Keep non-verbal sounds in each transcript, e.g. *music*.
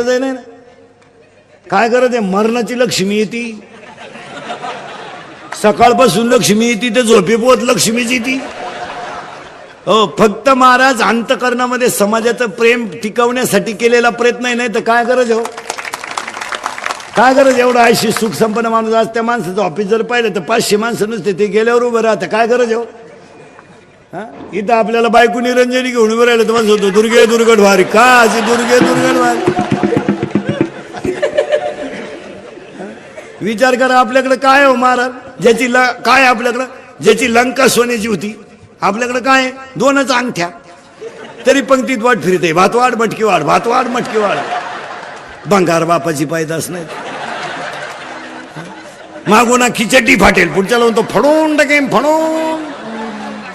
गरज आहे नाही ना? काय गरज आहे? मरणाची लक्ष्मी येते. सकाळपासून लक्ष्मी येते ते झोपेपोत लक्ष्मीच येते. हो फक्त महाराज अंतकरणामध्ये समाजाचं प्रेम टिकवण्यासाठी केलेला प्रयत्न आहे नाही तर काय गरज हो? काय गरज एवढं आयुष्य सुख संपन्न माणूस आज त्या माणसाचं ऑफिस जर पाहिलं तर पाचशे माणसं नसते ते गेल्यावर उभं राहतं काय गरज आहे हो? इथं आपल्याला बायको निरंजनी घेऊन उभं राहिलं तर माणसं दुर्गे दुर्गट भारी का अशी दुर्गे दुर्गट भारी विचार करा आपल्याकडे काय हो महाराज? ज्याची ल काय आपल्याकडं? ज्याची लंका सोन्याची होती. आपल्याकडे काय आहे? दोनच अंगठ्या. तरी पंक्तीत वाट फिरते. आहे भातवाड मटकी वाढ भातवाड मटकी वाढ. भंगार बापाची पायदास नाही. मागून खिचडी फाटेल. पुढच्या लावून तो फडून टाकेन फडून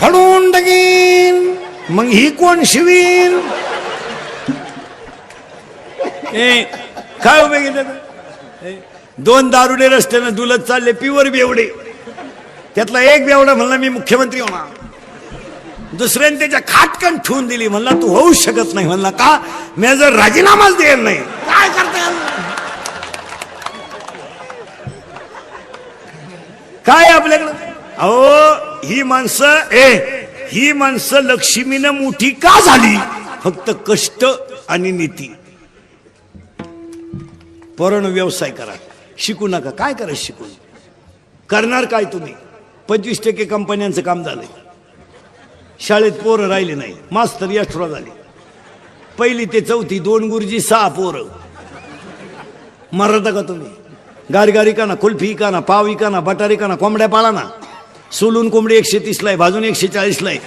फडून टाकीन मग ही कोण शिवीन? काय उभे गेले? दोन दारुडे रस्त्यानं दुलत चालले पिवर बेवडे. त्यातला एक बेवडा म्हणला मी मुख्यमंत्री होणार. दुसऱ्याने त्याच्या खाटकन ठेवून दिली म्हणला तू होऊ शकत नाही. म्हणला का? मी जर राजीनामाच देणार नाही. काय करता काय आपल्याकडं? अहो ही माणसं ए ही माणसं लक्ष्मीनं मोठी का झाली? फक्त कष्ट आणि नीती. परण व्यवसाय करा. शिकू नका. काय करा शिकून? करणार काय तुम्ही? पंचवीस टक्के कंपन्यांचं काम झालंय. शाळेत पोरं राहिले नाही. मास्तर यष्ट्रा झाले. पहिली ते चौथी दोन गुरुजी सहा पोरं. मरता का तुम्ही? गारगारी का ना कुल्फी का ना पाव का ना बटारी का ना कोंबड्या पाळा ना. सोलून कोंबडी एकशे तीसला आहे भाजून एकशे चाळीसला आहे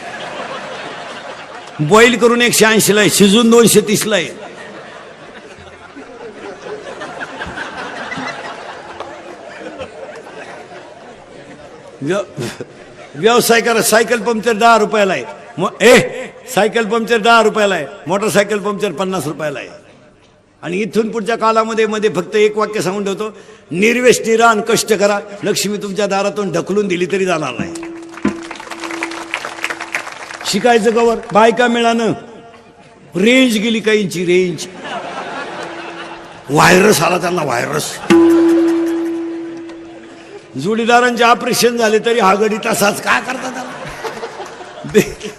बॉईल करून एकशे ऐंशीला आहे शिजून दोनशे तीसला आहे व्यवसाय करा सायकल पंक्चर दहा रुपयाला आहे. मग ए सायकल पंक्चर दहा रुपयाला आहे. मोटरसायकल पंक्चर पन्नास रुपयाला आहे. आणि इथून पुढच्या कालामध्ये मध्ये फक्त एक वाक्य सांगून ठेवतो निर्वेश रान कष्ट करा. लक्ष्मी तुमच्या दारातून ढकलून दिली तरी जाणार नाही. शिकायचं कवर? बायका मिळानं. रेंज गेली काहींची रेंज. व्हायरस आला त्यांना व्हायरस. जोडीदारांचे ऑपरेशन झाले तरी हा गडी तसाच. काय करता त्याला? बे-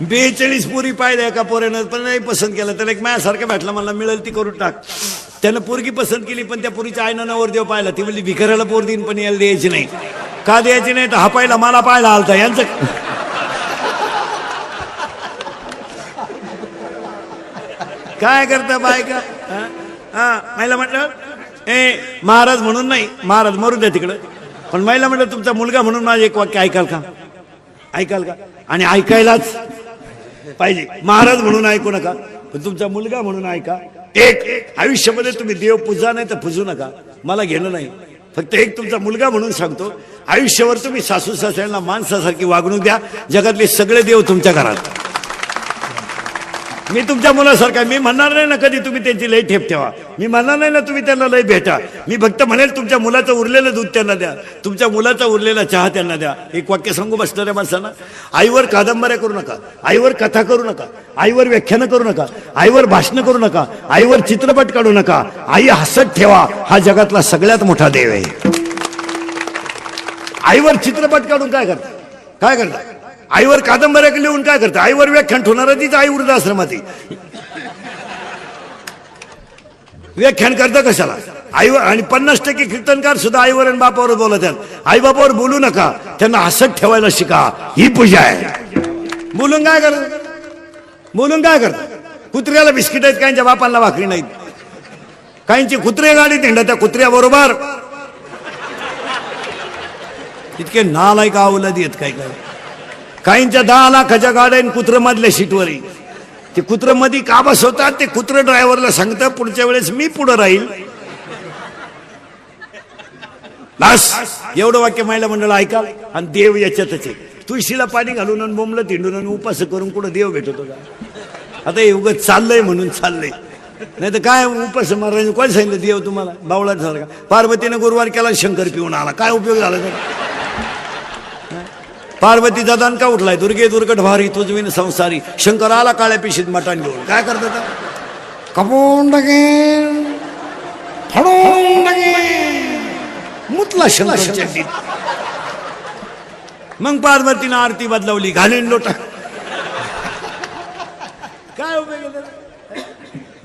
बेचाळीस पोरी पाहिल्या एका पोऱ्यानं पण नाही पसंत केलं. त्याला एक माझ्यासारखं भेटला मला मिळेल ती करून टाक. त्यानं पोरगी पसंत केली पण त्या पोरीच्या आईनं नवरदेव पाहिला. ती म्हणली भिकाऱ्याला पोर देईन पण याला द्यायची नाही. का द्यायची नाही? तर हा पाहिला मला पाहिला आलता. यांचं *laughs* काय करता बायका? हा? हा महिला म्हटलं ए महाराज म्हणून नाही महाराज मरू द्या तिकडं. पण महिला म्हटलं तुमचा मुलगा म्हणून माझं एक वाक्य ऐकाल का? ऐकाल का? आणि ऐकायलाच पाहिजे. महाराज म्हणून ऐकू नका. पण तुमचा मुलगा म्हणून ऐका. एक आयुष्यामध्ये तुम्ही देव पूजा नाही तर पूजू नका. मला घेणं नाही. फक्त एक तुमचा मुलगा म्हणून सांगतो. आयुष्यावर तुम्ही सासू सासऱ्यांना माणसासारखी वागणूक द्या. जगातले सगळे देव तुमच्या घरात. मी तुमच्या मुलासारखा मी म्हणणार नाही ना कधी तुम्ही त्यांची लय ठेप ठेवा. मी म्हणणार नाही ना तुम्ही त्यांना लय भेटा. मी फक्त म्हणेल तुमच्या मुलाचं उरलेलं दूध त्यांना द्या. तुमच्या मुलाचा उरलेला चहा त्यांना द्या. एक वाक्य सांगू बसणाऱ्या माणसांना? आईवर कादंबऱ्या करू नका. आईवर कथा करू नका. आईवर व्याख्यानं करू नका. आईवर भाषणं करू नका. आईवर चित्रपट काढू नका. आई हसत ठेवा. हा जगातला सगळ्यात मोठा देव आहे. आईवर चित्रपट काढून काय करता? काय करता? आईवर कादंबऱ्या लिहून काय करता? आईवर व्याख्यान ठेवणार तीच आई वृद्धाश्रमात आहे. व्याख्यान करता कशाला? आईवर आणि पन्नास टक्के कीर्तनकार सुद्धा आईवर आणि बापावर बोलतात आई बापावर बोलू नका. त्यांना हसत ठेवायला शिका. ही पूजा आहे. बोलून काय करत बोलून काय कर कुत्र्याला बिस्किट आहेत काहींच्या बापांना भाकरी नाहीत. काहींची कुत्रे गाडीत हिंडा त्या कुत्र्याबरोबर इतके नालायक आवलदी आहेत काय काय काहींच्या दहा लाखाच्या गाड्या कुत्र मधल्या सीटवर ते कुत्र का का होतात ते कुत्र ड्रायव्हरला सांगतं पुढच्या वेळेस मी पुढे राहील. बस एवढं वाक्य महिला मंडळ ऐका आणि देव याच्यातच आहे. तुळशीला पाणी घालून आणि बोंबलं तिंडून आणि उपास करून कुठं देव भेटतो का? आता हे उगत चाललंय म्हणून चाललंय. नाही तर काय उपास महाराज कोण सांगितलं देव तुम्हाला? बावळा झाला का पार्वतीनं गुरुवार केला शंकर पिऊन आला. काय उपयोग झाला त्याला पार्वतीचा दणका उठलाय? दुर्गे दुर्गट भारी तुझविन संसारी. शंकर आला काळ्या पिशीत मटान घेऊन. काय करतात फडोन अगेन मुतला शंकर मग पार्वतीनं आरती बदलवली घालीन लोटा. काय उपयोग?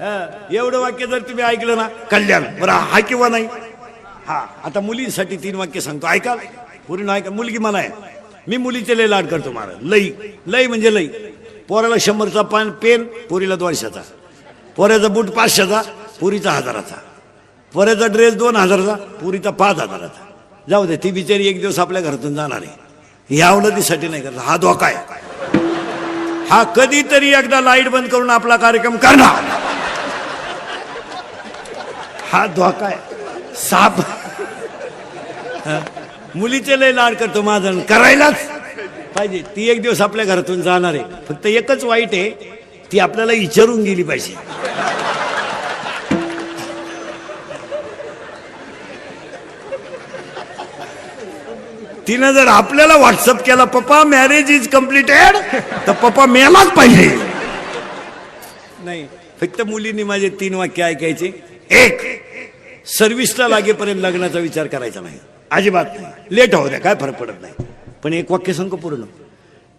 हा, एवढं वाक्य जर तुम्ही ऐकलं ना कल्याण. बरं हा किंवा नाही? हा आता मुलींसाठी तीन वाक्य सांगतो. ऐका. पूर्ण ऐका. मुलगी मला आहे मी मुलीचे लय लाड करतो मला लई. लई म्हणजे लई. पोराला शंभरचा पान पेन पोरीला दोनशेचा. पोऱ्याचा बूट पाचशेचा पुरीचा हजाराचा. पोऱ्याचा ड्रेस दोन हजाराचा पुरीचा पाच हजाराचा. जाऊ दे ती बिचारी एक दिवस आपल्या घरातून जाणार आहे. ह्या अवलतीसाठी नाही करत हा धोका आहे. हा कधीतरी एकदा लाइट बंद करून आपला कार्यक्रम करणार. हा धोका आहे. साप. मुलीचे लय लाड करतो माझं. करायलाच. पाहिजे. ती एक दिवस आपल्या घरातून जाणार आहे. फक्त एकच वाईट आहे ती आपल्याला विचारून गेली पाहिजे. तिनं जर आपल्याला व्हॉट्सअप केला पप्पा मॅरेज इज कम्प्लिटेड तर पप्पा मेलाच पाहिजे. नाही. फक्त मुलींनी माझे तीन वाक्य ऐकायचे. एक सर्व्हिसला लागेपर्यंत लग्नाचा विचार करायचा नाही. अजिबात. नाही लेट होऊ द्या काय फरक पडत नाही. पण एक वाक्य सांगू पूर्ण?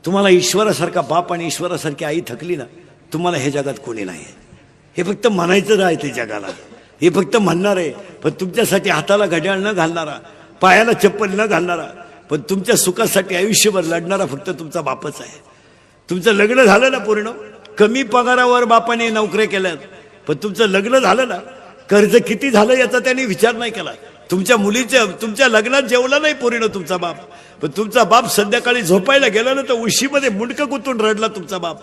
तुम्हाला ईश्वरासारखा बाप आणि ईश्वरासारखी आई थकली ना तुम्हाला हे जगात कोणी नाही हे फक्त म्हणायचं राहते जगाला. हे फक्त म्हणणार आहे पण तुमच्यासाठी हाताला घड्याळ न घालणारा पायाला चप्पल न घालणारा पण तुमच्या सुखासाठी आयुष्यभर लढणारा फक्त तुमचा बापच आहे. तुमचं लग्न झालं ना पूर्ण कमी पगारावर बापाने नोकऱ्या केल्यात पण तुमचं लग्न झालं ना कर्ज किती झालं याचा त्यांनी विचार नाही केला. तुमच्या मुलीच्या तुमच्या लग्नात जेवला नाही पूर्ण तुमचा बाप. पण तुमचा बाप संध्याकाळी झोपायला गेला ना तर उशीमध्ये मुंडकं गुंतून रडला तुमचा बाप.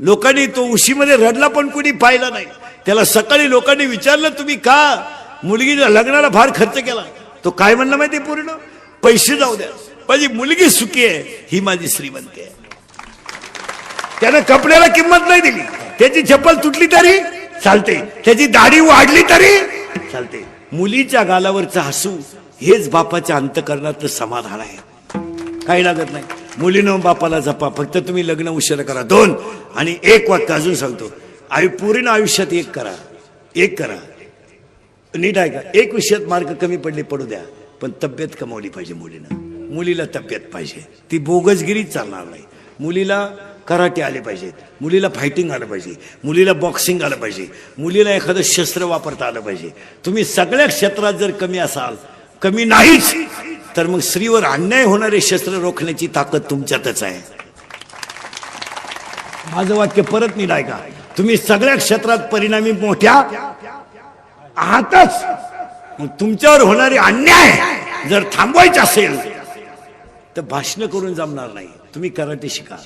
लोकांनी तो उशीमध्ये रडला पण कुणी पाहिला नाही. त्याला सकाळी लोकांनी विचारलं तुम्ही का मुलगीच्या लग्नाला फार खर्च केला? तो काय म्हणला माहिती पूर्ण पैसे जाऊ द्या. माझी मुलगी सुखी आहे. ही माझी श्रीमंती आहे. त्यानं कपड्याला किंमत नाही दिली. त्याची चप्पल तुटली तरी चालते. त्याची दाढी वाढली तरी चालते. मुलीच्या गालावरचं हसू हेच बापाच्या अंतकरणातलं समाधान आहे. काही लागत नाही. मुलीनं बापाला जपा. फक्त तुम्ही लग्न उशीर करा. दोन. आणि एक वाक्य अजून सांगतो. आयु पूर्ण आयुष्यात एक करा. एक करा. नीट आहे का? एक विषयात मार्क कमी पडले पडू द्या. पण तब्येत कमावली पाहिजे मुलीनं. मुलीला तब्येत पाहिजे. ती बोगसगिरीच चालणार नाही. मुलीला कराटे आले पाहिजेत. मुलीला फायटिंग आलं पाहिजे. मुलीला बॉक्सिंग आलं पाहिजे. मुलीला एखादं शस्त्र वापरता आलं पाहिजे. तुम्ही सगळ्या क्षेत्रात जर कमी असाल कमी नाहीच तर मग स्त्रीवर अन्याय होणारे शस्त्र रोखण्याची ताकद तुमच्यातच आहे. माझं वाक्य परत मी का तुम्ही सगळ्या क्षेत्रात परिणामी मोठ्या आहातच. मग तुमच्यावर होणारे अन्याय जर थांबवायचे असेल तर भाषण करून जमणार नाही. तुम्ही कराटे शिका.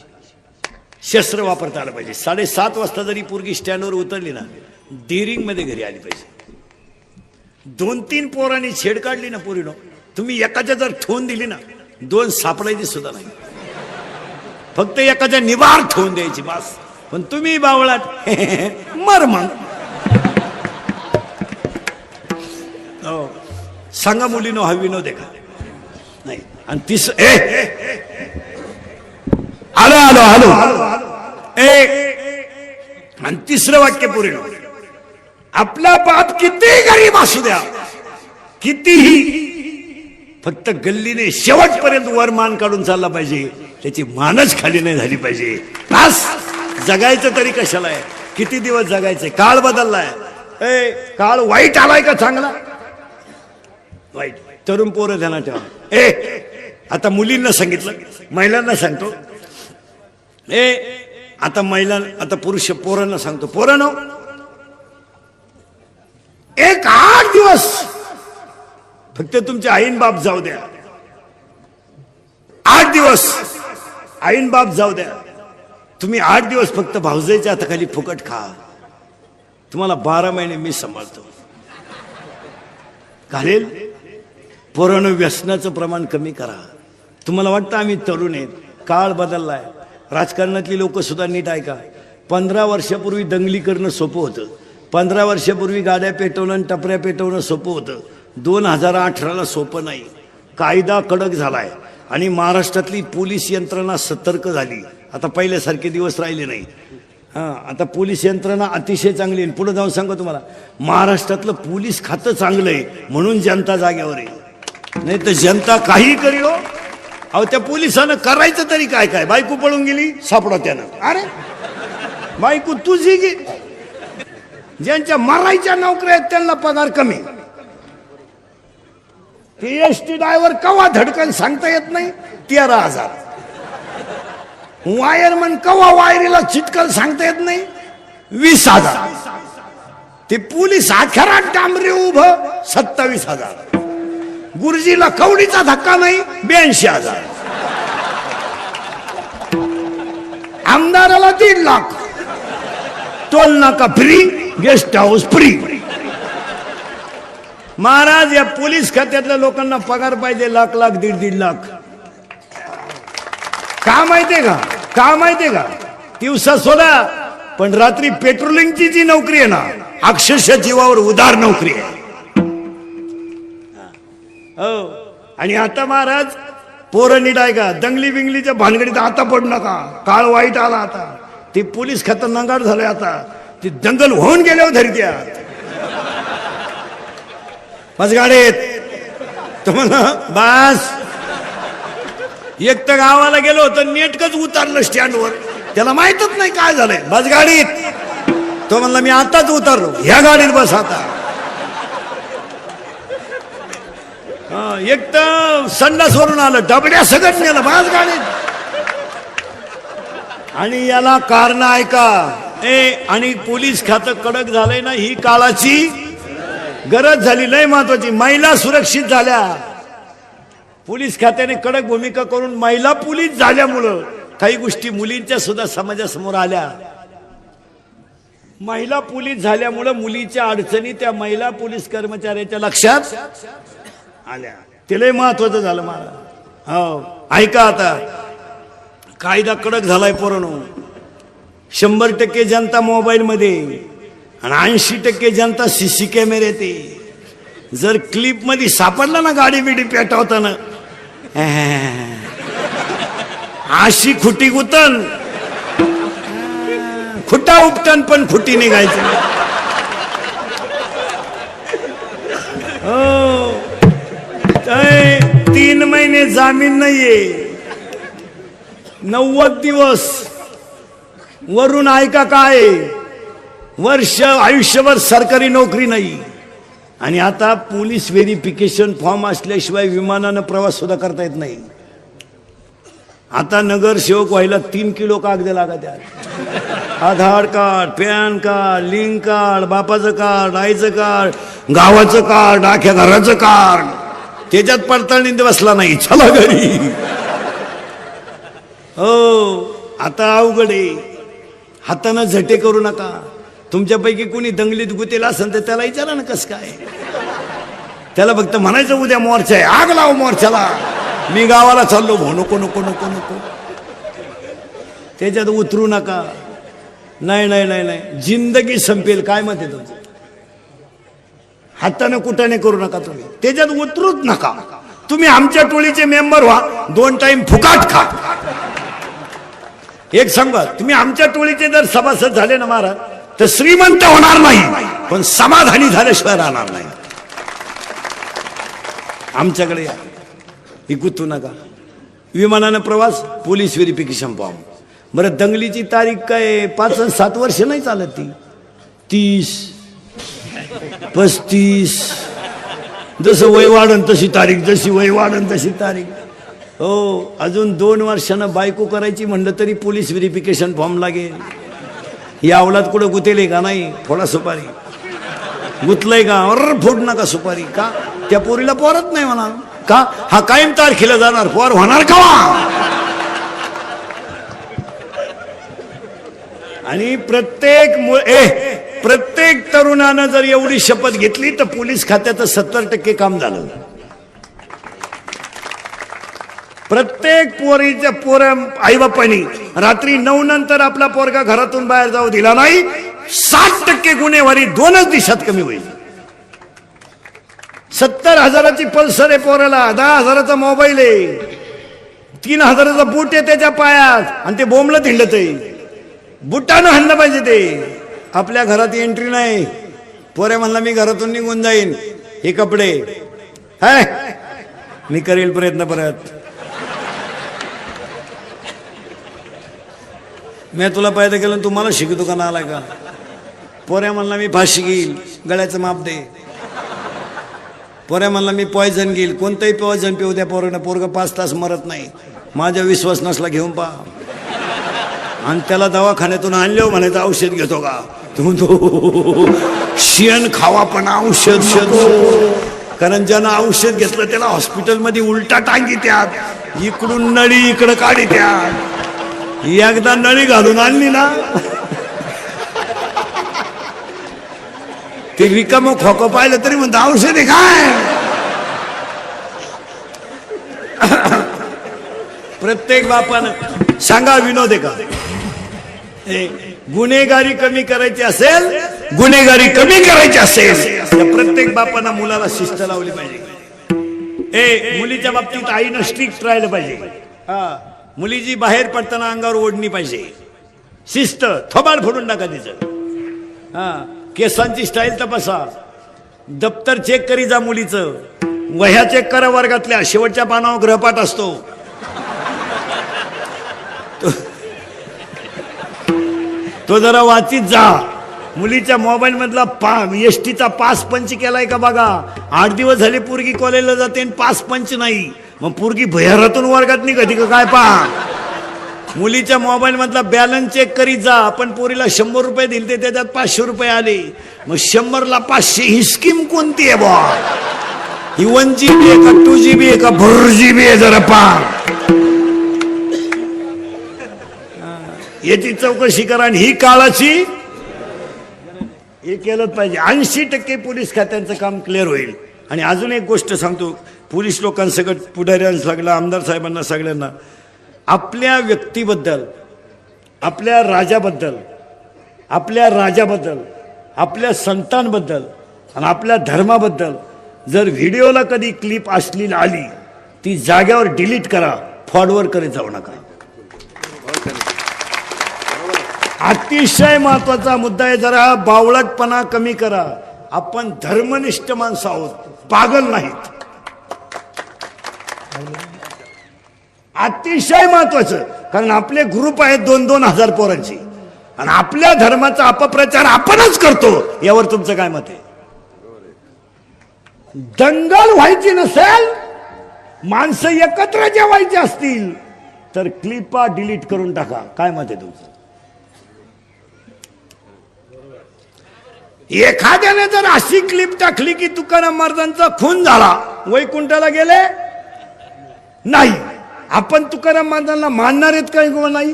शस्त्र वापरता आलं पाहिजे. साडेसात वाजता जरी पोरगी स्टँडवर उतरली ना डिरिंगमध्ये घरी आली पाहिजे. दोन तीन पोरांनी छेड काढली ना पोरीनो तुम्ही एकाच्या जर ठेवून दिली ना दोन सापडायची सुद्धा नाही. फक्त एकाच्या निवार ठेवून द्यायची बास. पण तुम्ही बावळात *laughs* मर मग. हो. सांगा मुलीनो हा विनोद आहे का? नाही. आणि तिस ए. आलो आलो आलो ए आणि तिसरं वाक्य पूर्ण आपला बाप किती गरीब असू द्या. कितीही फक्त गल्लीने शेवटपर्यंत वर मान काढून चालला पाहिजे. त्याची मानच खाली नाही झाली पाहिजे. बस. जगायचं तरी कशाला आहे? किती दिवस जगायचे? काळ बदललाय. ए काळ वाईट आलाय का चांगला? वाईट. तरुण पोरं ध्यानात ठेवा. ए आता मुलींना सांगितलं. महिलांना सांगतो. ए आता महिला आता पुरुष पोरांना सांगतो पोरांनो एक आठ दिवस फक्त तुमचे आईन बाप जाऊ द्या. आठ दिवस आईन बाप जाऊ द्या. तुम्ही आठ दिवस फक्त भावजाईच्या हाताखाली फुकट खा. तुम्हाला बारा महिने मी सांभाळतो. घालेल? पोरानं व्यसनाचं प्रमाण कमी करा. तुम्हाला वाटतं आम्ही तरुण आहेत. काळ बदललाय. राजकारणातली लोक सुद्धा नीट ऐका पंधरा वर्षापूर्वी दंगली करणं सोपं होतं. पंधरा वर्षापूर्वी गाड्या पेटवणं आणि टपऱ्या पेटवणं सोपं होतं. दोन हजार अठराला सोपं नाही. कायदा कडक झालाय. आणि महाराष्ट्रातली पोलीस यंत्रणा सतर्क झाली. आता पहिल्यासारखे दिवस राहिले नाही. हां आता पोलीस यंत्रणा अतिशय चांगली आहे. पुढे जाऊन सांगतो तुम्हाला. महाराष्ट्रातलं पोलीस खातं चांगलं आहे म्हणून जनता जाग्यावर आहे. नाही तर जनता काही करी हो. अहो त्या पोलिसानं करायचं तरी काय काय? बायको पळून गेली? सापडा त्यानं. अरे! बायको तुझी गे ज्यांच्या मरायच्या नोकऱ्या आहेत त्यांना पगार कमी. ते एस टी ड्रायव्हर कवा धडकन सांगता येत नाही? तेरा हजार. वायरमन कवा वायरीला चिटकल सांगता येत नाही? वीस हजार. ते पोलीस अखेरात डांबरे उभं सत्तावीस हजार. गुरुजीला कवडीचा धक्का नाही ब्याऐंशी हजार. आमदाराला दीड लाख. टोल नाका फ्री गेस्ट हाऊस फ्री. महाराज या पोलीस खात्यातल्या लोकांना पगार पाहिजे लाख लाख दीड दीड लाख. का माहितीये का? का माहितीये का? दिवसा सोडा पण रात्री पेट्रोलिंगची जी नोकरी आहे ना अक्षरशः जीवावर उदार नोकरी आहे. हो. आणि आता महाराज पोरं नीट आहे का? दंगली बिंगलीच्या भानगडीत आता पडू नका. काळ वाईट आला आता. ते पोलीस खातं नंगाड झालंय आता. ती दंगल होऊन गेल्यावर धरत्यात बस गाडीत तुम्हाला बस. एक तर गावाला गेलो तर नेटकच उतरलं स्टँडवर. त्याला माहितच नाही काय झालंय. बस गाडीत तो म्हणला मी आताच उतरलो. ह्या गाडीत बस आता हा, एक तर संडास वरून आलं डबड्या सगळं नेलं बस गाडीत आणि याला कारण ऐका ए आणि पोलीस खातं कडक झालंय ना ही काळाची गरज झाली लय महत्वाची. महिला सुरक्षित झाल्या. पोलीस खात्याने कडक भूमिका करून महिला पोलीस झाल्यामुळं काही गोष्टी मुलींच्या सुद्धा समाजासमोर आल्या. महिला पोलीस झाल्यामुळं मुलीच्या अडचणी त्या महिला पोलीस कर्मचाऱ्याच्या लक्षात आल्या. ते लय महत्वाचं झालं मला हो ऐका आता. कायदा कडक झालाय पोरानो. शंभर टक्के जनता मोबाईलमध्ये आणि ऐंशी टक्के जनता सी सी कॅमेरे ते. जर क्लिपमध्ये सापडला ना गाडी बिडी पेटवताना. अशी खुटी गुतन. खुटा उपटन पण खुटी निघायची. हो. तीन महिने जामीन नाहीये. नव्वद दिवस. वरून ऐका काय? वर्ष आयुष्यभर सरकारी नोकरी नाही. आणि आता पोलीस व्हेरिफिकेशन फॉर्म असल्याशिवाय विमानानं प्रवास सुद्धा करता येत नाही. आता नगरसेवक व्हायला तीन किलो कागद लागत आहेत Aadhaar card PAN card link card बापाचं कार्ड आईचं कार्ड गावाचं कार्ड आख्या घराचं कार्ड. त्याच्यात पडताळणी बसला नाही. चला घरी. हो आता अवघड आहे. हातानं झटे करू नका. तुमच्यापैकी कोणी दंगलीत गुतेला असेल तर त्याला विचारा ना कसं काय. त्याला फक्त म्हणायचं उद्या मोर्चा आहे. आग लाव मोर्चाला. मी गावाला चाललो. भो नको नको नको नको. त्याच्यात उतरू नका. नाही नाही नाही नाही. जिंदगी संपेल. काय मत आहे तुमचं? हाताने कुटाने करू नका तुम्ही. त्याच्यात उतरूच नका. तुम्ही आमच्या टोळीचे मेंबर व्हा. दोन टाइम फुकाट खा. एक सांगा तुम्ही आमच्या टोळीचे जर सभासद झाले ना महाराज तर श्रीमंत होणार नाही. पण समाधानी झाल्याशिवाय राहणार नाही. आमच्याकडे या. ही नका. विमानानं प्रवास पोलीस व्हेरिफिकेशन फॉर्म. बरं दंगलीची तारीख काय? पाच सात वर्ष नाही चालत ती. तीस. पस्तीस. जसं वय वाढन तशी तारीख जशी वय वाढन तशी तारीख. हो अजून दोन वर्षानं बायको करायची म्हणलं तरी पोलीस व्हेरिफिकेशन फॉर्म लागेल. या अवलात कुठं गुतेले का नाही? फोडा सुपारी. गुतलंय का? अर फोड नका सुपारी. का? त्या पोरीला पोरत नाही म्हणा. का? हा कायम तारखेला जाणार. पोर होणार का आणि प्रत्येक मु- ए प्रत्येक तरुणानं जर एवढी शपथ घेतली तर पोलीस खात्याचं सत्तर टक्के काम झालं. प्रत्येक पोरीच्या पोर आईबापांनी रात्री नऊ नंतर आपला पोरगा घरातून बाहेर जाऊ दिला नाही. साठ टक्के गुन्हेवारी दोनच दिवसात कमी होईल. सत्तर हजाराची पल्सर आहे पोराला दहा हजाराचा मोबाईल आहे. तीन हजाराचा बूट आहे त्याच्या पायात आणि ते बोंबलं धिंडत आहे बुटानं हाणलं पाहिजे ते. आपल्या घरात एंट्री नाही. पोरे म्हणला मी घरातून निघून जाईन. हे कपडे. हाय. मी करेल प्रयत्न परत. मी तुला पायदा केलं आणि तुम्हाला शिकतो का ना आला का? पोऱ्या म्हणला मी फाशी घेईल. गळ्याचं माप दे. पोऱ्या म्हणला मी पॉयझन घेईल. कोणतंही पॉयझन पिऊ द्या पोरानं पोरग पाच तास मरत नाही. माझा विश्वास नसला घेऊन पहा. आणि त्याला दवाखान्यातून आणले म्हणायचं औषध घेतो का? तो खावा पण औषध शोध कारण ज्यानं औषध घेतलं त्याला हॉस्पिटलमध्ये उलटा टांगी त्यात. इकडून नळी इकडं काढी त्यात. एकदा नळी घालून आणली ना ते रिकाम खोकं पाहिलं तरी म्हणतं औषध आहे काय? प्रत्येक बापानं सांगा विनोद आहे का? हे, गुन्हेगारी कमी करायची असेल गुन्हेगारी कमी करायची असेल तर प्रत्येक बापानं मुलाला शिस्त लावली पाहिजे. ए मुलीच्या बाबतीत आईनं स्ट्रिक्ट राहिलं पाहिजे. हा. मुलीची बाहेर पडताना अंगावर ओढणी पाहिजे. शिस्त थोबाड फोडून टाका तिचं. हा. केसांची स्टाईल तपासा. दप्तर चेक करी जा मुलीचं. वह्या चेक करा वर्गातल्या. शेवटच्या पानावर ग्रहपाठ असतो. तो जरा वाचित जा. मुलीच्या मोबाईल मधला पा एस टीचा पास पंच केलाय का बघा? आठ दिवस झाले पोरगी कॉलेजला जाते आणि पास पंच नाही. मग पोरगी भैरातून वर्गात निघते का काय पहा? मुलीच्या मोबाईल मधला बॅलन्स चेक करीत जा. आपण पोरीला शंभर रुपये दिले त्याच्यात पाचशे रुपये आले. मग शंभरला पाचशे ही स्कीम कोणती आहे बॉ ही वन जी बी आहे का टू जी बी आहे का? भर जी बी आहे जरा पहा. याची चौकशी करा आणि ही काळाची हे केलंच पाहिजे. ऐंशी टक्के पोलीस खात्यांचं काम क्लिअर होईल. आणि अजून एक गोष्ट सांगतो. पोलीस लोकांसकट पुढाऱ्यांना सगळं आमदार साहेबांना सगळ्यांना. आपल्या व्यक्तीबद्दल आपल्या राजाबद्दल आपल्या राजाबद्दल आपल्या संतांबद्दल आणि आपल्या धर्माबद्दल जर व्हिडिओला कधी क्लिप असली आली ती जाग्यावर डिलीट करा. फॉरवर्ड करत जाऊ नका. हो, अतिशय महत्त्वाचा मुद्दा आहे जरा बावळटपणा कमी करा. आपण धर्मनिष्ठ माणसं आहोत. पागल नाहीत. अतिशय महत्वाचं. कारण आपले ग्रुप आहेत दोन दोन हजार पोरांची. आणि आपल्या धर्माचा अपप्रचार आपणच करतो यावर तुमचं काय मत आहे? दंगल व्हायची नसेल माणसं एकत्र जेवायची असतील तर क्लिपा डिलीट करून टाका. काय मत आहे तुमचं? एखाद्याने जर अशी क्लिप टाकली की तुकाराम महाराजांचा खून झाला वैकुंठाला गेले? नाही. आपण तुकाराम महाराजांना मानणार आहेत काही किंवा नाही?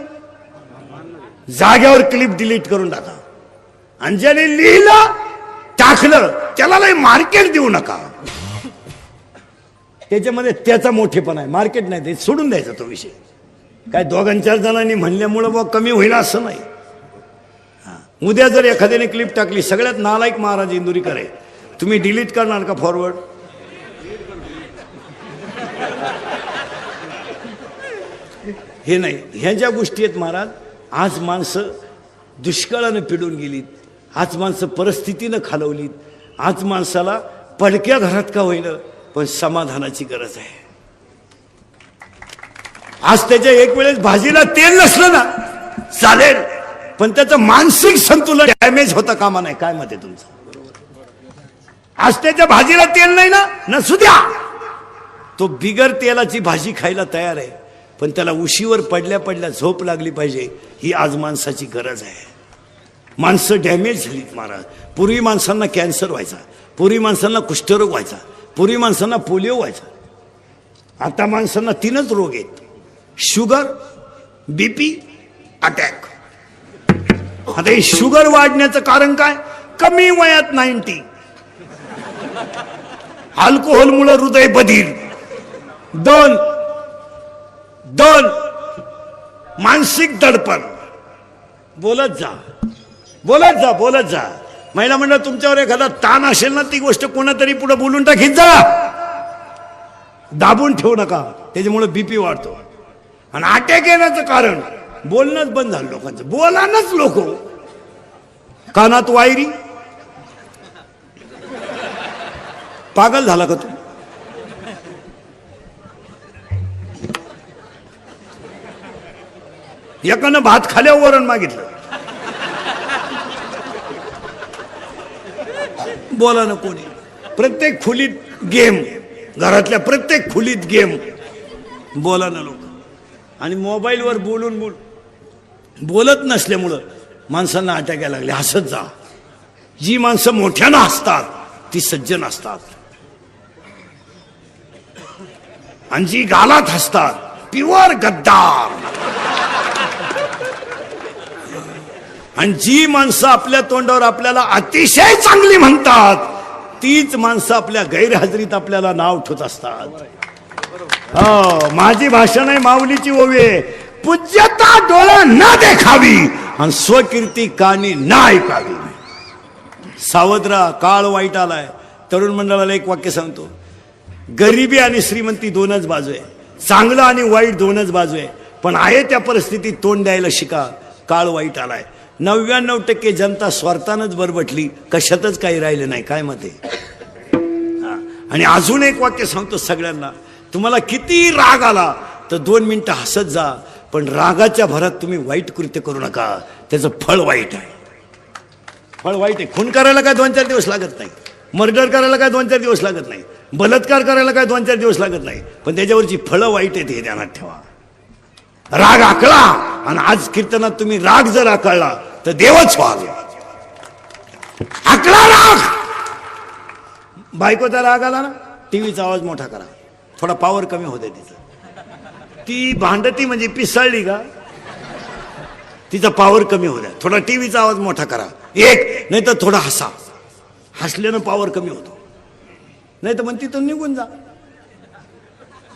जाग्यावर क्लिप डिलीट करून टाका. आणि ज्याने लिहिलं टाकलं त्याला लय मार्केट देऊ नका. त्याच्यामध्ये त्याचा मोठेपण आहे. मार्केट नाही ते सोडून द्यायचा तो विषय. काय दोघां चार जणांनी म्हणल्यामुळं बा कमी होईल असं नाही. उद्या जर एखाद्याने क्लिप टाकली सगळ्यात नालायक महाराज इंदुरीकर आहे. तुम्ही डिलीट करणार का फॉरवर्ड हे नाही. ह्या ज्या गोष्टी आहेत महाराज आज माणसं दुष्काळानं पिडून गेलीत आज माणसं परिस्थितीनं खालवलीत आज माणसाला पडक्या घरात का होईना पण समाधानाची गरज आहे. आज त्याच्या एक वेळेस भाजीला तेल नसलं ना चालेल. पण त्याचं मानसिक संतुलन डॅमेज होता कामा नाही. काय मत आहे तुमचं? आज त्याच्या भाजीला तेल नाही ना? नसू द्या तो बिगर तेलाची भाजी खायला तयार आहे पण त्याला उशीवर पडल्या पडल्या झोप लागली पाहिजे ही आज माणसाची गरज आहे. माणसं डॅमेज झालीत महाराज. पूर्वी माणसांना कॅन्सर व्हायचा पूर्वी माणसांना कुष्ठरोग व्हायचा पूर्वी माणसांना पोलिओ व्हायचा. आता माणसांना तीनच रोग आहेत. शुगर बीपी अटॅक आता हे शुगर वाढण्याचं कारण काय? कमी वयात नाईन्टी. अल्कोहोलमुळे हृदय बधीर. दोन. दोन. मानसिक दडपण. बोलत जा. बोलत जा बोलत जा. महिला मंडळ तुमच्यावर एखादा ताण असेल ना ती गोष्ट कोणातरी पुढे बोलून टाकीत जा. दाबून ठेवू नका. त्याच्यामुळे बीपी वाढतो. आणि अटॅक येण्याचं कारण बोलणंच बंद झालं लोकांचं. बोलानच लोक. कानात वायरी. पागल झाला का तू? एकानं भात खाल्यावर वरण मागितलं. बोला ना कोणी. प्रत्येक खोलीत गेम. घरातल्या प्रत्येक खोलीत गेम. बोला ना लोक. आणि मोबाईलवर बोलून बोल बोलत नसल्यामुळं माणसांना अटॅक यायला लागले. हसत जा. जी माणसं मोठ्यानं हसतात ती सज्जन असतात. आणि जी गालात हसतात प्युअर गद्दार. आणि जी माणसं आपल्या तोंडावर आपल्याला अतिशय चांगली म्हणतात तीच माणसं आपल्या गैरहजरीत आपल्याला नाव ठेवत असतात. हो माझी भाषण आहे माऊलीची ओवी आहे. पूज्यता डोळा न देखावी आणि स्वकीर्ती कानी न ऐकावी सावधरा काळ वाईट आलाय. तरुण मंडळाला एक वाक्य सांगतो. गरिबी आणि श्रीमंती दोनच बाजू आहे. चांगलं आणि वाईट दोनच बाजू आहे. पण आहे त्या परिस्थितीत तोंड द्यायला शिका. काळ वाईट आलाय. नव्याण्णव टक्के जनता स्वार्थानच बरबटली. कशातच काही राहिलं नाही. काय मते आणि अजून एक वाक्य सांगतो सगळ्यांना. तुम्हाला किती राग आला तर दोन मिनटं हसत जा. पण रागाच्या भरात तुम्ही वाईट कृत्य करू नका. त्याचं फळ वाईट आहे. फळ वाईट आहे. खून करायला काय दोन चार दिवस लागत नाही. मर्डर करायला काय दोन चार दिवस लागत नाही. बलात्कार करायला काय दोन चार दिवस लागत नाही. पण त्याच्यावरची फळं वाईट आहेत हे ध्यानात ठेवा. राग आकळा आणि आज कीर्तनात तुम्ही राग जर आकळला तर देवच व्हाल आकळा राग! बायकोचा राग आला ना टीव्हीचा आवाज मोठा करा. थोडा पॉवर कमी होते तिचा. ती भांडती म्हणजे पिसळली का? तिचा पॉवर कमी होऊ द्या. थोडा टीव्हीचा आवाज मोठा करा. एक नाही तर थोडा हसा. हसल्यानं पॉवर कमी होतो. नाही तर मग तिथून निघून जा.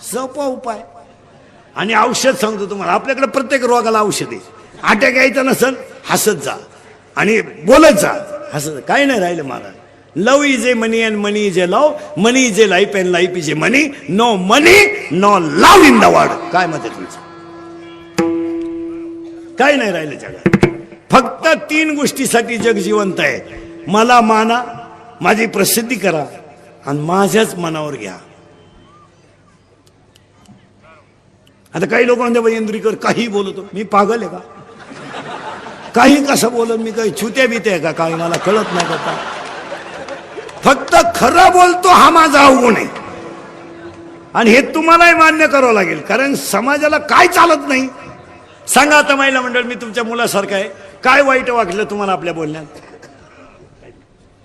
सोपा उपाय. आणि औषध सांगतो तुम्हाला. आपल्याकडे प्रत्येक रोगाला औषध आहे. अटॅक यायचा नसेल हसत जा. आणि बोलत जा. हसत काही नाही राहिलं Maharaj. Love is a money and money is a love money is a life and life is a money no money no love in the world. काय मत आहे तुमचं? काही नाही राहिलं जगात. फक्त तीन गोष्टीसाठी जग जिवंत आहे. मला माना माझी प्रसिद्धी करा आणि माझ्याच मनावर घ्या. आता काही लोक म्हणते "बाई, काही बोलतो. मी पागल आहे का? काही कसं बोलत मी काही छुत्या बिते का? काही मला कळत नाही का? खरं बोलतो हा माझा अवगुण आहे. आणि हे तुम्हालाही मान्य करावं लागेल कारण समाजाला काय चालत नाही? सांगा आता महिला मंडळ मी तुमच्या मुलासारखं आहे. काय वाईट वाटलं तुम्हाला आपल्या बोलण्यात?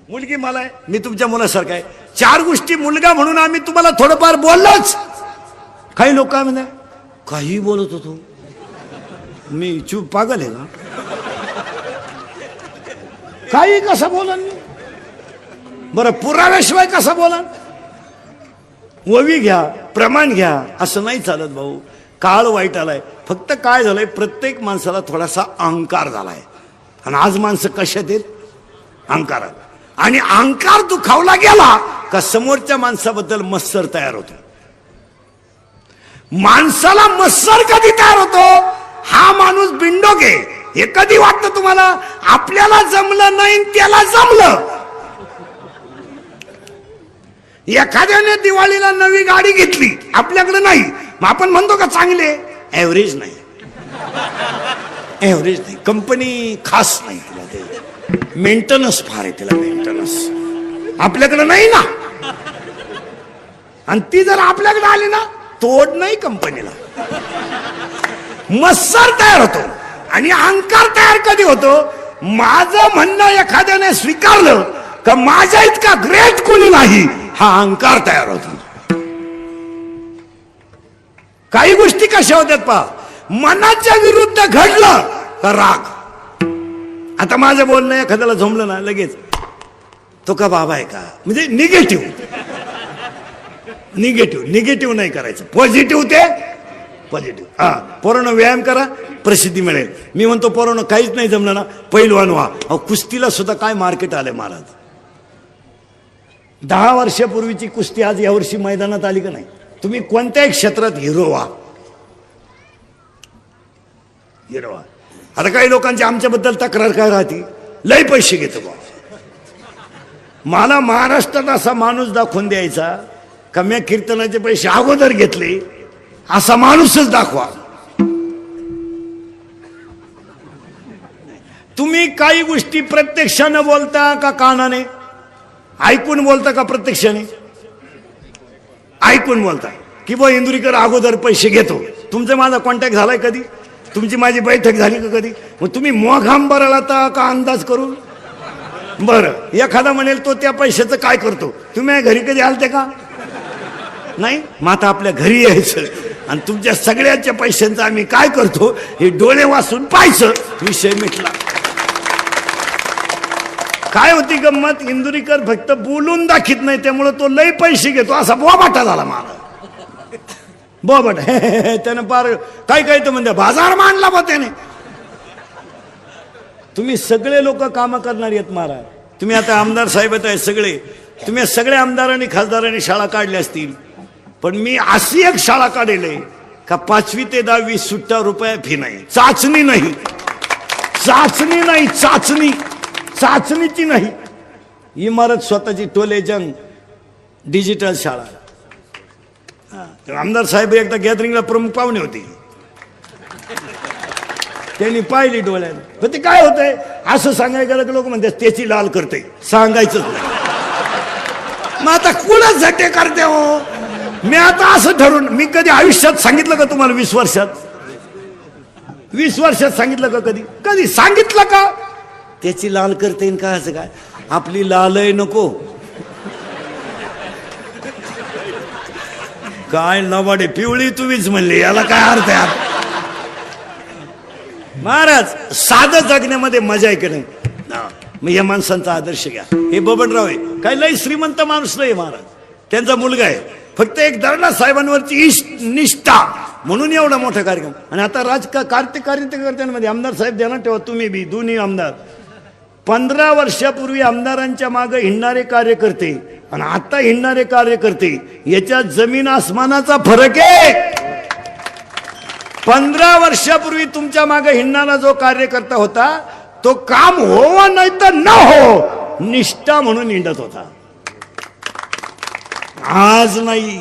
मुलगी मला आहे मी तुमच्या मुलासारखं आहे. चार गोष्टी मुलगा म्हणून आम्ही तुम्हाला थोडंफार बोललोच. काही लोक काय म्हणतात? काही बोलत होतो. मी चूप पागल आहे का काही कसं बोलन मी बरं पुराव्याशिवाय कसा बोला ओवी घ्या प्रमाण घ्या असं नाही चालत भाऊ. काळ वाईट आलाय. फक्त काय झालंय प्रत्येक माणसाला थोडासा अहंकार झालाय. आणि आज माणसं कशात आहेत अहंकारात. आणि अहंकार दुखावला गेला का समोरच्या माणसाबद्दल मत्सर तयार होतो. माणसाला मत्सर कधी तयार होतो? हा माणूस बिंडोके हे कधी वाटतं तुम्हाला? आपल्याला जमलं नाही त्याला जमलं. एखाद्याने दिवाळीला नवी गाडी घेतली. आपल्याकडे नाही. मग आपण म्हणतो का चांगले? ॲव्हरेज नाही. ॲव्हरेज नाही. कंपनी खास नाही तिला ते. मेंटेनन्स फार आहे तिला मेंटेनन्स आपल्याकडे नाही ना. आणि ती जर आपल्याकडे आली ना तोड नाही कंपनीला मत्सर तयार होतो. आणि अहंकार तयार कधी होतो? माझं म्हणणं एखाद्याने स्वीकारलं का माझ्या इतका ग्रेट कोणी नाही? हा अहंकार तयार होतो. काही गोष्टी कशा होत्यात पहा. मनाच्या विरुद्ध घडलं का राग? आता माझं बोलणं एखाद्याला झोमलं ना लगेच तो का बाबा आहे का? म्हणजे निगेटिव्ह. निगेटिव्ह निगेटिव्ह नाही करायचं. पॉझिटिव्ह ते पॉझिटिव्ह. हा पोरानं व्यायाम करा प्रसिद्धी मिळेल. मी म्हणतो पोरानं काहीच नाही जमलं ना पैलवान व्हा. अहो कुस्तीला सुद्धा काय मार्केट आलंय महाराज? दहा वर्षापूर्वीची कुस्ती आज यावर्षी मैदानात आली का नाही? तुम्ही कोणत्याही क्षेत्रात हिरो व्हा गिरवा आता काही लोकांची आमच्याबद्दल तक्रार काय राहते? लय पैसे घेतो बा मला महाराष्ट्रात असा माणूस दाखवून द्यायचा कम्या कीर्तनाचे पैसे अगोदर घेतले असा माणूसच दाखवा. तुम्ही काही गोष्टी प्रत्यक्षानं बोलता का कानाने? ऐकून बोलता का प्रत्यक्षाने? ऐकून बोलता. की बा इंदुरीकर अगोदर पैसे घेतो. तुमचा माझा कॉन्टॅक्ट झालाय कधी? तुमची माझी बैठक झाली का कधी? मग तुम्ही मोघाम तर का अंदाज करून? बरं एखादा म्हणेल तो त्या पैशाचं काय करतो? तुम्ही घरी कधी आलते का? नाही? मग आता आपल्या घरी यायचं. आणि तुमच्या सगळ्याच्या पैशांचं आम्ही काय करतो? हे डोळे वाचून पाहायचं. विषय मिटला. काय होती गंमत? इंदुरीकर फक्त बोलून दाखीत नाही त्यामुळे तो लय पैसे घेतो. असा बोबाटा झाला मला बोबट. *laughs* त्यानं पार काय काय तर म्हणते बाजार मांडला बा त्याने. तुम्ही सगळे लोक कामं करणार आहेत महाराज. तुम्ही आता आमदार साहेब आहेत सगळे. तुम्ही सगळ्या आमदारांनी खासदारांनी शाळा काढल्या असतील. पण मी अशी एक शाळा काढेल का पाचवी ते दहावी सुट्टा रुपया फी नाही. चाचणी नाही. चाचणी नाही चाचणी. चाचणीची नाही. इमारत स्वतःची टोले जंग डिजिटल शाळा. आमदार साहेब एकदा गॅदरिंगला प्रमुख पाहुणे होते. त्यांनी पाहिली डोळ्यात. पण ते काय होतंय? असं सांगायला गेलं की लोक म्हणतात त्याची लाल करते. सांगायचंच नाही. मग आता कुणाच झटे करते हो? मी आता असं ठरून मी कधी आयुष्यात सांगितलं का तुम्हाला वीस वर्षात? वीस वर्षात सांगितलं का कधी? कधी सांगितलं का? त्याची लाल करते का असं काय? आपली लालय नको. काय नवाडे पिवळी तुम्हीच म्हणली याला काय अर्थ आहे? महाराज साधं जगण्यामध्ये मजा आहे की नाही? मग या माणसांचा आदर्श घ्या. हे बबनराव आहे. काय लई श्रीमंत माणूस नाही महाराज. त्यांचा मुलगा आहे. फक्त एक दर्डा साहेबांवरची इश निष्ठा. म्हणून एवढा मोठा कार्यक्रम. आणि आता राजका कार्तिक कार्यकर्त्यांमध्ये आमदार साहेब द्या ना तेव्हा तुम्ही बी दोन्ही आमदार. पंधरा वर्षापूर्वी आमदारांच्या मागे हिंडणारे कार्यकर्ते आणि आता हिंडणारे कार्यकर्ते याच्यात जमीन आसमानाचा फरक आहे. पंधरा वर्षापूर्वी तुमच्या मागे हिंडणारा जो कार्यकर्ता होता तो काम हो नाही तर न हो निष्ठा म्हणून हिंडत होता. आज नाही.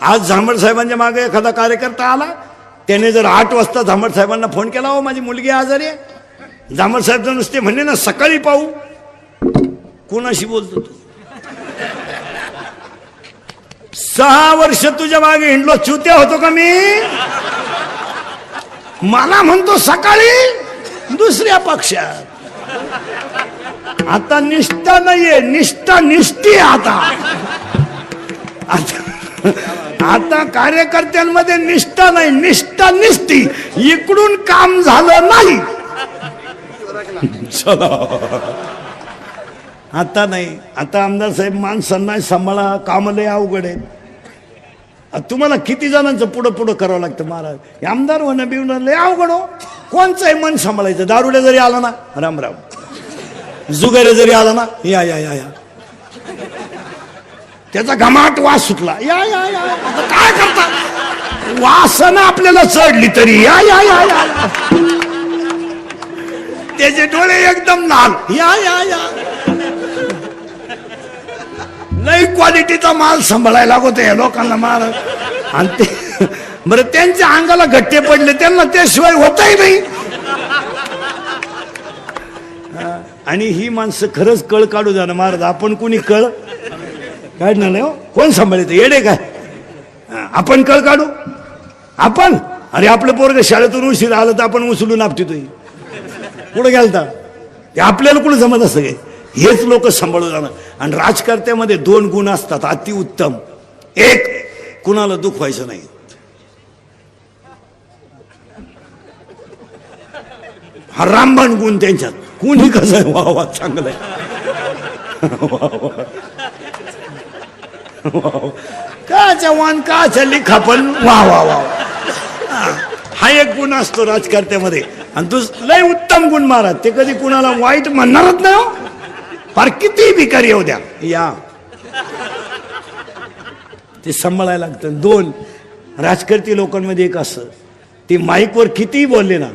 आज झांबड साहेबांच्या मागे एखादा कार्यकर्ता आला त्याने जर आठ वाजता झांबड साहेबांना फोन केला हो माझी मुलगी आजारी आहे. झांबड साहेब जर नुसते म्हणले ना सकाळी पाहू. कोणाशी बोलतो तू? सहा वर्ष तुझ्या मागे हिंडलो चुत्या होतो का मी? मला म्हणतो सकाळी दुसऱ्या पक्षात. आता निष्ठा नाहीये निष्ठा निष्ठी आता. आता- आता कार्यकर्त्यांमध्ये निष्ठा नाही निष्ठा निष्ठी. इकडून काम झालं नाही. चला. आता नाही. आता आमदार साहेब माणसांना सांभाळा. काम लय अवघड आहेत तुम्हाला किती जणांचं पुढं पुढं करावं लागतं महाराज? आमदार होणं बिवणं लय अवघड हो. कोणचंही मन सांभाळायचं? दारुड्या जरी आला ना राम राम. जुगारे जरी आला ना या या या या. त्याचा घमाट वास सुटला. या या या. काय करता? वासना आपल्याला चढली तरी. या या या या या. त्याचे डोळे एकदम लाल. या या या. लई क्वालिटीचा माल सांभाळायला लागतो या लोकांना मार आणि ते बरं त्यांच्या अंगाला घट्टे पडले त्यांना त्याशिवाय होतही नाही. आणि ही माणसं खरंच कळ काढू जाणं महाराज. आपण कोणी कळ काढणार नाही हो. कोण सांभाळायचं येडे काय? आपण कळ काढू? आपण? अरे आपलं पोरग शाळेतून उशीर आलं तर आपण उचलून आपटितोय. कुठं गेलता. ते आपल्याला कुठं जमत असं हेच लोक सांभाळू जाणं. आणि राजकर्त्यामध्ये दोन गुण असतात अतिउत्तम एक कुणाला दुःख व्हायचं नाही. हा रामबाण गुण त्यांच्यात. कुणी कसं आहे वा वा चांगलं आहे. का जवान का चालली खापण वा वा वा. हा, हा एक गुण असतो राजकारत्यामध्ये. आणि तू लय उत्तम गुण महाराज ते कधी कुणाला वाईट म्हणणारच ना हो. फार किती भिकारी येऊ द्या. या. ते सांभाळायला लागतं. दोन राजकारती लोकांमध्ये एक असं. ते माईकवर कितीही बोलले ना